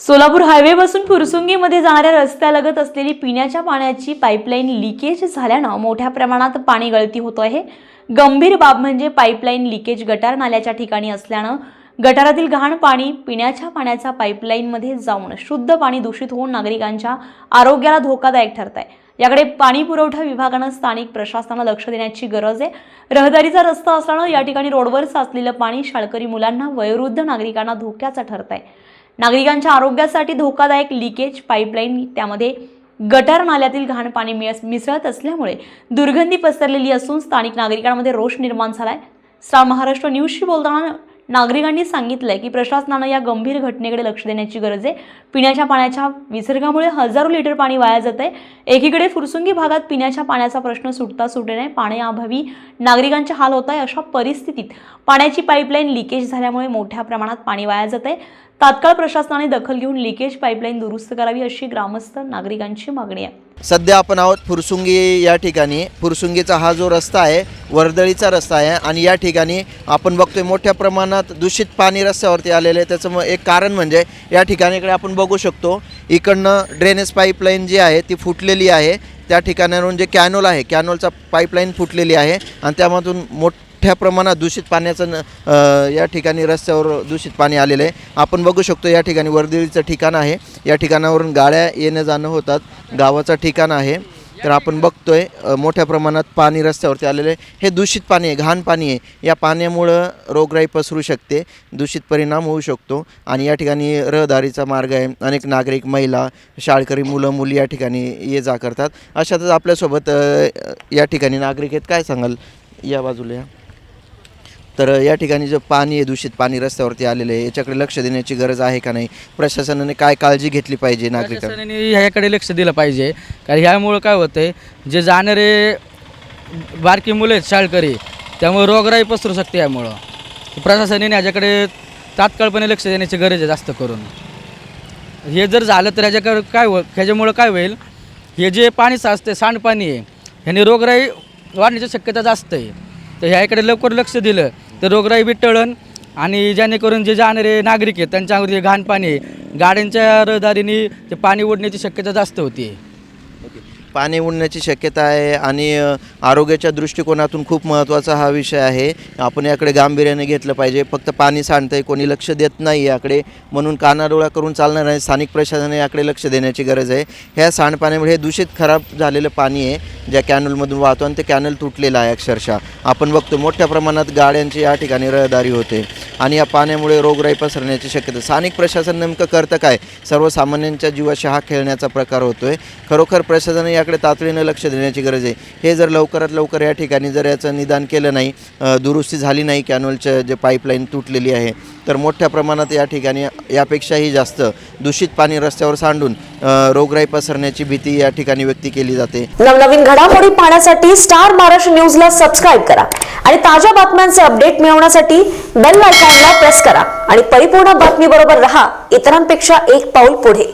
Solapur highway पासून फुरसुंगीमध्ये जाणाऱ्या रस्त्यालगत असलेली पिण्याच्या पाण्याची पाईपलाईन लिकेज झाल्यानं मोठ्या प्रमाणात पाणी गळती होत आहे. गंभीर बाब म्हणजे पाईपलाईन लिकेज गटार नाल्याच्या ठिकाणी असल्यानं गटारातील घाण पाणी पिण्याच्या पाण्याच्या पाईपलाईनमध्ये जाऊन शुद्ध पाणी दूषित होऊन नागरिकांच्या आरोग्याला धोकादायक ठरत आहे याकडे पाणी पुरवठा विभागानं स्थानिक प्रशासनाला लक्ष देण्याची गरज आहे. रहदारीचा रस्ता असल्यानं या ठिकाणी रोडवर साचलेलं पाणी शाळकरी मुलांना वयोवृद्ध नागरिकांना धोक्याचं ठरत आहे नागरिकांच्या आरोग्यासाठी धोकादायक लिकेज पाईपलाईन त्यामध्ये गटार नाल्यातील घाण पाणी मिस- मिसळत असल्यामुळे दुर्गंधी पसरलेली असून स्थानिक नागरिकांमध्ये रोष निर्माण झालाय. स्टार महाराष्ट्र न्यूजशी बोलताना नागरिकांनी सांगितलंय की प्रशासनानं या गंभीर घटनेकडे लक्ष देण्याची गरज आहे. पिण्याच्या पाण्याच्या विसर्गामुळे हजारो लिटर पाणी वाया जात आहे एकीकडे फुरसुंगी भागात पिण्याच्या पाण्याचा प्रश्न सुटता सुटे नाही पाण्याअभावी नागरिकांचे हाल होत आहे अशा परिस्थितीत पाण्याची पाईपलाईन लिकेज झाल्यामुळे मोठ्या प्रमाणात पाणी वाया जात आहे तात्काळ प्रशासनाने दखल घेऊन लिकेज पाईपलाईन दुरुस्त करावी अशी ग्रामस्थ नागरिकांची मागणी आहे. सध्या आपण आहोत फुरसुंगी या ठिकाणी. फुरसुंगीचा हा जो रस्ता आहे वर्दळीचा रस्ता आहे आणि या ठिकाणी आपण बघतोय मोठ्या प्रमाणात दूषित पाणी रस्त्यावरती आलेलं आहे. त्याचं मग एक कारण म्हणजे या ठिकाणीकडे आपण बघू शकतो इकडनं ड्रेनेज पाईपलाईन जी आहे ती फुटलेली आहे. त्या ठिकाणावरून जे कॅनोल आहे कॅनोलचा पाईपलाईन फुटलेली आहे आणि त्यामधून मोठ्या प्रमाणात दूषित पाण्याचं न- या ठिकाणी रस्त्यावर दूषित पाणी आलेलं आहे. आपण बघू शकतो या ठिकाणी वर्दळीचं ठिकाण आहे. या ठिकाणावरून गाड्या येणं जाणं होतात. गावाचं ठिकाण आहे. तर आपण बघतोय आहे मोठ्या प्रमाणात पाणी रस्त्यावरती आलेलं आहे. हे दूषित पाणी आहे घाण पाणी आहे. या पाण्यामुळं रोगराई पसरू शकते. दूषित परिणाम होऊ शकतो. आणि या ठिकाणी रहदारीचा मार्ग आहे. अनेक नागरिक महिला शाळकरी मुलं मुली या ठिकाणी ये जा करतात. अशातच आपल्यासोबत या ठिकाणी नागरिक आहेत. काय सांगाल या बाजूला या? तर या ठिकाणी जे पाणी आहे दूषित पाणी रस्त्यावरती आलेलं आहे याच्याकडे लक्ष देण्याची गरज आहे का नाही? प्रशासनाने काय काळजी घेतली पाहिजे नागरिकांनी? प्रशासनाने ह्याकडे लक्ष दिलं पाहिजे. कारण ह्यामुळं काय होतंय जे जाणारे बारकी मुलं आहेत शाळकरी त्यामुळे रोगराई पसरू शकते यामुळं. प्रशासनाने ह्याच्याकडे तात्काळपणे लक्ष देण्याची गरज आहे जास्त करून. हे जर झालं तर ह्याच्याकडे काय हो ह्याच्यामुळं काय होईल हे जे पाणी साचते सांडपाणी आहे ह्याने रोगराई वाढण्याची शक्यता जास्त आहे. तर ह्याकडे लवकर लक्ष दिलं. तर रोगराई विटळण आणि जेणेकरून जे जाणारे नागरिक आहेत त्यांच्यावर जे घाण पाणी गाड्यांच्या रहदारीने ते पाणी ओढण्याची शक्यता जास्त होती. पाणी उडण्याची शक्यता आहे आणि आरोग्याच्या दृष्टिकोनातून खूप महत्त्वाचा हा विषय आहे. आपण याकडे गांभीर्याने घेतलं पाहिजे. फक्त पाणी सांडतंय कोणी लक्ष देत नाही याकडे. म्हणून कानाडोळा करून चालणार नाही स्थानिक प्रशासनाने याकडे लक्ष देण्याची गरज आहे. ह्या सांडपाण्यामुळे हे दूषित खराब झालेलं पाणी आहे ज्या कॅनलमधून वाहतो आणि ते कॅनल तुटलेलं आहे अक्षरशः. आपण बघतो मोठ्या प्रमाणात गाड्यांची या ठिकाणी रहदारी होते आणि या पाण्यामुळे रोगराई पसरण्याची शक्यता. स्थानिक प्रशासन नेमकं करतं काय? सर्वसामान्यांच्या जीवाशी हा खेळण्याचा प्रकार होतोय. खरोखर प्रशासनाने याकडे तातडीनं लक्ष देण्याची गरज आहे. हे जर लवकरात लवकर या ठिकाणी जर याचं निदान केलं नाही दुरुस्ती झाली नाही कॅनोलचं जे पाईपलाईन तुटलेली आहे तर मोठ्या प्रमाणात या ठिकाणी यापेक्षाही जास्त दूषित पाणी रस्त्यावर सांडून रोगराई पसरण्याची भीती या ठिकाणी व्यक्त केली जाते. नवनवीन घडामोडी पाहण्यासाठी स्टार महाराष्ट्र न्यूजला सबस्क्राईब करा आणि ताज्या बातम्यांचे अपडेट मिळवण्यासाठी बेल आयकॉनला प्रेस करा. आणि परिपूर्ण बातमी बरोबर रहा इतरांपेक्षा एक पाऊल पुढे.